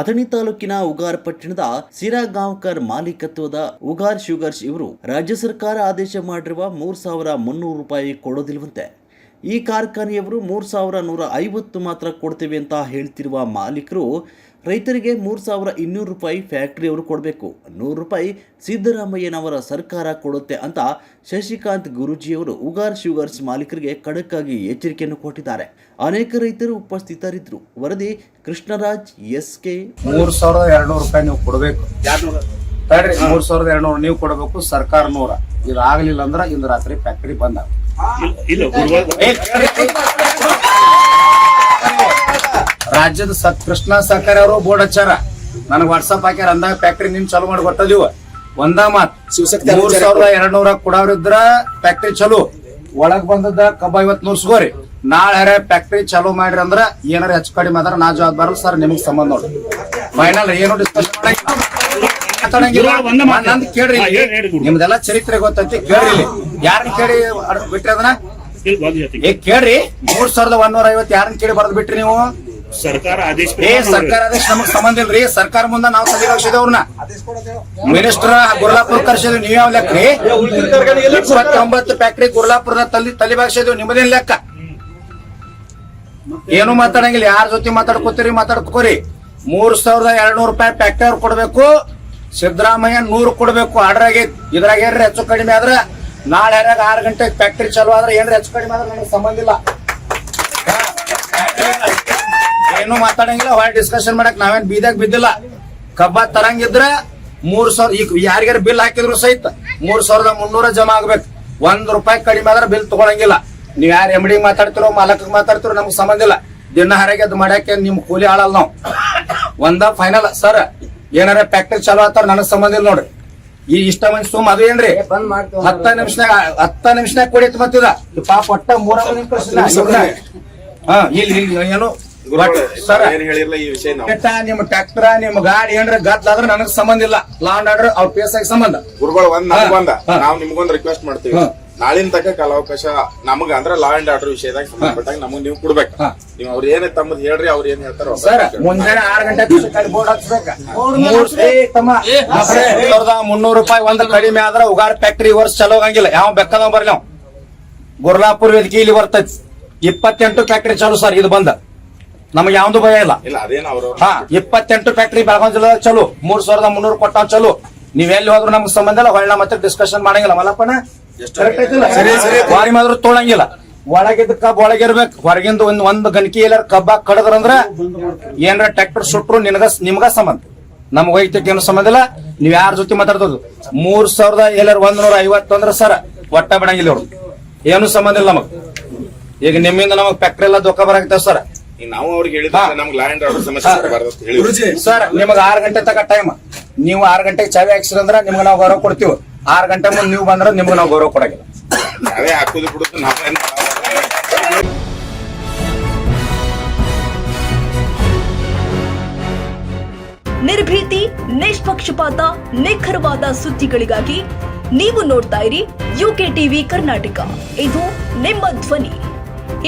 ಅಥಣಿ ತಾಲೂಕಿನ ಉಗಾರ್ ಪಟ್ಟಣದ ಸಿರಾಗಾಂವ್ಕರ್ ಮಾಲೀಕತ್ವದ ಉಗಾರ್ ಶುಗರ್ಸ್ ಇವರು ರಾಜ್ಯ ಸರ್ಕಾರ ಆದೇಶ ಮಾಡಿರುವ ಮೂರ್ ಸಾವಿರ ಮುನ್ನೂರು ರೂಪಾಯಿ ಕೊಡೋದಿಲ್ವಂತೆ. ಈ ಕಾರ್ಖಾನೆಯವರು ಮೂರು ಸಾವಿರ ನೂರ ಐವತ್ತು ಮಾತ್ರ ಕೊಡ್ತೇವೆ ಅಂತ ಹೇಳ್ತಿರುವ ಮಾಲೀಕರು ರೈತರಿಗೆ ಮೂರು ಸಾವಿರ ಇನ್ನೂರು ರೂಪಾಯಿ ಫ್ಯಾಕ್ಟ್ರಿಯವರು ಕೊಡಬೇಕು. ನೂರು ರೂಪಾಯಿ ಸಿದ್ದರಾಮಯ್ಯನವರ ಸರ್ಕಾರ ಕೊಡುತ್ತೆ ಅಂತ ಶಶಿಕಾಂತ್ ಗುರೂಜಿಯವರು ಉಗಾರ್ ಶುಗರ್ಸ್ ಮಾಲೀಕರಿಗೆ ಖಡಕ್ಕಾಗಿ ಎಚ್ಚರಿಕೆಯನ್ನು ಕೊಟ್ಟಿದ್ದಾರೆ. ಅನೇಕ ರೈತರು ಉಪಸ್ಥಿತರಿದ್ದರು. ವರದಿ ಕೃಷ್ಣರಾಜ್ ಎಸ್ ಕೆ. ಮೂರು ಸಾವಿರದ ಎರಡ್ನೂರು ರೂಪಾಯಿ ನೀವು ಕೊಡಬೇಕು. ಮೂರು ಸಾವಿರದ ಎರಡ್ನೂರು ನೀವು ಕೊಡಬೇಕು ಸರ್ಕಾರ ನೂರ. ಇದು ಆಗಲಿಲ್ಲ ಅಂದ್ರೆ ಇಂದು ರಾತ್ರಿ ಫ್ಯಾಕ್ಟರಿ ಬಂದ ರಾಜ್ಯದ ಸತ್ ಕೃಷ್ಣ ಸಹಕಾರಿ ಅವರು ಬೋರ್ಡ್ ಹಚ್ಚಾರ ನನಗ್ ವಾಟ್ಸಪ್ ಹಾಕ್ಯಾರ ಅಂದಾಗ ಫ್ಯಾಕ್ಟರಿ ನಿಮ್ ಚಾಲೂ ಮಾಡಿ ಗೊತ್ತದಿವ ಒಂದ ಮಾತ್ ಮೂರ್ ಸಾವಿರದ ಎರಡ್ನೂರ ಕೊಡವ್ರಿದ್ರ ಫ್ಯಾಕ್ಟರಿ ಚಲೋ ಒಳಗ್ ಬಂದದ ಕಬ್ಬ ಐವತ್ ನೂರ್ಸ್ಕೋರಿ ನಾಳೆ ಫ್ಯಾಕ್ಟರಿ ಚಾಲೂ ಮಾಡ್ರಿ ಅಂದ್ರ ಏನಾರ ಹೆಚ್ಚು ಕಡಿಮೆ ಆದ್ರ ನಾ ಜವಾಬ್ದಾರ ಸರ್ ನಿಮಗ್ ಸಂಬಂಧ ನೋಡಿ ಫೈನಲ್ ಏನು ಡಿಸ್ಕಷನ್. ನಂದ್ ಕೇಳ್ರಿ ನಿಮ್ದೆಲ್ಲ ಚರಿತ್ರೆ ಗೊತ್ತೈತಿ ಕೇಳ್ರಿ ಯಾರನ್ನ ಕೇಳಿ ಬಿಟ್ರಿ ಅದನ್ನ. ಏ ಕೇಳ್ರಿ. ಮೂರ್ ಸಾವಿರದ ಒಂದೂರ ಐವತ್ ಯಾರನ್ನ ಕೇಳಿ ಬರ್ದ್ ಬಿಟ್ರಿ ನೀವು? ಸರ್ಕಾರ ಆದೇಶ ಏ ಸರ್ಕಾರ ಆದೇಶ ನಮಗ್ ಸಂಬಂಧ ಇಲ್ರಿ. ಸರ್ಕಾರ ಮುಂದ ನಾವು ಸಲಹೆ ಅವ್ರನ್ನ. ಮಿನಿಸ್ಟರ್ ಗುರ್ಲಾಪುರ್ ಕರ್ಸಿದ್ವಿ ನೀವ್ ಯಾವ ಲೆಕ್ಕ ರೀ? ಇಪ್ಪತ್ತೊಂಬತ್ತು ಫ್ಯಾಕ್ಟ್ರಿ ಗುರ್ಲಾಪುರದ ತಲೆ ತಲೆ ಬಾಗಿಸಿದ್ವಿ ನಿಮ್ಮದೇನ್ ಲೆಕ್ಕ? ಏನು ಮಾತಾಡಂಗಿಲ್ಲ. ಯಾರ ಜೊತೆ ಮಾತಾಡ್ಕೋತೀರಿ ಮಾತಾಡ್ಕೋರಿ. ಮೂರ್ ಸಾವಿರದ ಎರಡ್ನೂರು ರೂಪಾಯಿ ಫ್ಯಾಕ್ಟರಿ ಅವ್ರು ಕೊಡ್ಬೇಕು. ಸಿದ್ದರಾಮಯ್ಯ ನೂರು ಕೊಡಬೇಕು, ಆರ್ಡರ್ ಆಗೈತಿ. ಇದ್ರಾಗ ಏನ್ರಿ ಹೆಚ್ಚು ಕಡಿಮೆ ಆದ್ರೆ ನಾಳೆ ಆರು ಗಂಟೆ ಫ್ಯಾಕ್ಟ್ರಿ ಚಾಲು ಆದ್ರೆ ಏನ್ರಿ ಹೆಚ್ಚು ಕಡಿಮೆ ಆದ್ರೆ ನನಗೆ ಸಂಬಂಧ ಇಲ್ಲ. ಏನು ಮಾತಾಡಂಗಿಲ್ಲ ಹೊರ ಡಿಸ್ಕಷನ್ ಮಾಡಕ್ ನಾವೇನ್ ಬೀದಾಗ ಬಿದ್ದಿಲ್ಲ. ಕಬ್ಬ ತರಂಗಿದ್ರೆ ಮೂರ್ ಸಾವಿರ ಈಗ ಯಾರಿಗಾರ ಬಿಲ್ ಹಾಕಿದ್ರು ಸಹಿತ ಮೂರ್ ಸಾವಿರದ ಮುನ್ನೂರ ಜಮಾ ಆಗ್ಬೇಕು. ಒಂದ್ ರೂಪಾಯಿ ಕಡಿಮೆ ಆದ್ರೆ ಬಿಲ್ ತಗೊಳಂಗಿಲ್ಲ. ನೀವ್ ಯಾರು ಎಮ್ಡಿ ಮಾತಾಡ್ತಿರೋ ಮಾಲಕ್ ಮಾತಾಡ್ತಿರೋ ನಮ್ಗೆ ಸಂಬಂಧ ಇಲ್ಲ. ದಿನ ಹರಗೆ ಅದ್ ಮಾಡಕ್ಕೆ ನಿಮ್ ಕೂಲಿ ಆಳಲ್ಲ ನಾವು. ಒಂದ ಫೈನಲ್ ಸರ್ ಏನಾರ ಫ್ಯಾಕ್ಟರಿ ಚಾಲೂ ಆತಾರ ನನಗ್ ಸಂಬಂಧ ಇಲ್ಲ ನೋಡ್ರಿ. ಈ ಇಷ್ಟ ಮಂದಿ ಸುಮ್ ಅದು ಏನ್ರಿ? ಹತ್ತ ನಿಮಿಷನಾಗ ಹತ್ತ ನಿಮಿಷನಾಗ ಕೊಡಿತ್ ಮತ್ತಿದ ಪಾಪ ಒಟ್ಟ ಮೂರ ಹಾ ಇಲ್ಲಿ ಇಲ್ಲಿ ಏನು? ಸರ್ ಕೆಟ್ಟ ನಿಮ್ ಟ್ರ್ಯಾಕ್ಟರ್ ನಿಮ್ ಗಾಡಿ ಏನ್ರ ಗದ್ಲಾದ್ರ ನನಗ್ ಸಂಬಂಧ ಇಲ್ಲ. ಲಾಂಡ್ ಆರ್ಡರ್ ಅವ್ರ ಪೇಸ್ ಎಸ್ ಐ ಸಂಬಂಧ. ಗುರುಗಳು ಒಂದ್ ಬಂದ. ನಾವ್ ನಿಮ್ಗೊಂದ್ ರಿಕ್ವೆಸ್ಟ್ ಮಾಡ್ತೀವಿ. ನಾಳಿನ ತಕ ಕಾಲಾವಕಾಶ ನಮಗ ಅಂದ್ರ ಲಾ ಅಂಡ್ ಆರ್ಡರ್ ವಿಷಯದಾಗ ಸಂಬಂಧಪಟ್ಟಾಗ ನಮಗ್ ನೀವು ಕೊಡ್ಬೇಕು. ನೀವು ನೀವ್ ಅವ್ರ ಏನ್ ತಮ್ಮದ್ ಹೇಳ್ರಿ ಅವ್ರ ಏನ್ ಹೇಳ್ತಾರ ಸರ್ ಮುಂಜಾನೆ ಆರ್ ಗಂಟೆ ಬೋರ್ಡ್ ಮುನ್ನೂರು ರೂಪಾಯಿ ಒಂದ್ ಕಡಿಮೆ ಆದ್ರ ಉಗಾರ್ ಫ್ಯಾಕ್ಟರಿ ವರ್ಷ ಚಲೋ ಆಗಂಗಿಲ್ಲ. ಯಾವ ಬೆಕ್ಕದ ಬರ್ಲಿ ಅವ್. ಗುರ್ಲಾಪುರ್ ವೇದಿಕೆ ಇಲ್ಲಿ ಬರ್ತೈತಿ. ಇಪ್ಪತ್ತೆಂಟು ಫ್ಯಾಕ್ಟರಿ ಚಾಲು ಸರ್ ಇದು ಬಂದ. ನಮಗೆ ಯಾವ್ದು ಭಯ ಇಲ್ಲ. ಇಲ್ಲ ಅದೇನ ಅವ್ರ ಹಾ ಇಪ್ಪತ್ತೆಂಟು ಫ್ಯಾಕ್ಟರಿ ಬೆಳಗಾವಿ ಜಿಲ್ಲೆದಾಗ ಚಲೋ. ಮೂರ್ ಸಾವಿರದ ಮುನ್ನೂರು ಕೊಟ್ಟ ಚಲೋ. ನೀವ್ ಎಲ್ಲಿ ಹೋದ್ರು ನಮ್ಗೆ ಸಂಬಂಧ ಇಲ್ಲ ಹೊಳ್ಳ ಮತ್ತೆ ಡಿಸ್ಕಷನ್ ಮಾಡಂಗಿಲ್ಲ. ಮಲ್ಲಪ್ಪನ Correct ಮಾತ್ರ ಒಳಗಿದ ತೊಳಂಗಿಲ್ಲ. ಒಳಗಿದ್ದ ಕಬ್ ಒಳಗಿರ್ಬೇಕು. ಹೊರಗಿಂದ ಒಂದ್ ಒಂದ್ ಗಣಕಿ ಎಲ್ಲಾರ ಕಬ್ಬ ಕಡದ್ರಂದ್ರ ಏನಾರ ಟ್ರಾಕ್ಟರ್ ಸುಟ್ರು ನಿನಗ ನಿಮ್ಗ ಸಂಬಂಧ. ನಮ್ಗ ವೈಯಕ್ತಿಕ ಏನು ಸಂಬಂಧ ಇಲ್ಲ. ನೀವ್ ಯಾರ ಜೊತೆ ಮಾತಾಡ್ತದ ಮೂರ್ ಸಾವಿರದ ಎಲ್ಲಾರ ಒಂದ್ ನೂರ ಐವತ್ತು ಅಂದ್ರ ಸರ ಒಟ್ಟ ಬಿಡಂಗಿಲ್ಲ ಅವ್ರು ಏನು ಸಂಬಂಧ ಇಲ್ಲ ನಮಗ್. ಈಗ ನಿಮ್ಮಿಂದ ನಮಗ್ ಫ್ಯಾಕ್ಟ್ರಿ ಎಲ್ಲ ದೊಕ್ಕ ಬರಾಕತ್ತೇವ್ ಸರ್. ಈಗ ನಾವು ಅವ್ರಿಗೆ ಹೇಳಿದ್ರೆ ನಮ್ಗೆ ಆರ್ಡರ್ ಸಮಸ್ಯೆ ಸರ್. ನಿಮಗ ಆರ್ ಗಂಟೆ ತಕ ಟೈಮ್ ನೀವು ಆರು ಗಂಟೆಗೆ ಚಾವಿ ಹಾಕ್ಸಿರಂದ್ರ ನಿಮ್ಗೆ ನಾವು ಗೌರವ ಕೊಡ್ತೀವಿ. ಆರ್ ಗಂಟೆ ಮುಂದೆ ನೀವು ಬಂದ್ರೆ ನಿಮ್ಗೆ ನಾವು ಗೌರವ ಕೊಡಕಿಲ್ಲ ನಾವೇ ಹಾಕುದು ಬಿಡುದು ನಾವೇನು ನಿರ್ಭೀತಿ ನಿಷ್ಪಕ್ಷಪಾತ ನಿಖರವಾದ ಸುದ್ದಿಗಳಿಗಾಗಿ ನೀವು ನೋಡ್ತಾ ಇರಿ ಯುಕೆ ಟಿವಿ ಕರ್ನಾಟಕ. ಇದು ನಿಮ್ಮ ಧ್ವನಿ.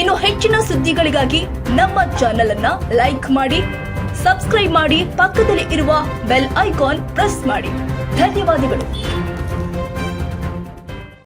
ಇನ್ನು ಹೆಚ್ಚಿನ ಸುದ್ದಿಗಳಿಗಾಗಿ ನಮ್ಮ ಚಾನೆಲ್ ಅನ್ನ ಲೈಕ್ ಮಾಡಿ ಸಬ್ಸ್ಕ್ರೈಬ್ ಮಾಡಿ ಪಕ್ಕದಲ್ಲಿ ಇರುವ ಬೆಲ್ ಐಕಾನ್ ಪ್ರೆಸ್ ಮಾಡಿ. ಧನ್ಯವಾದಗಳು.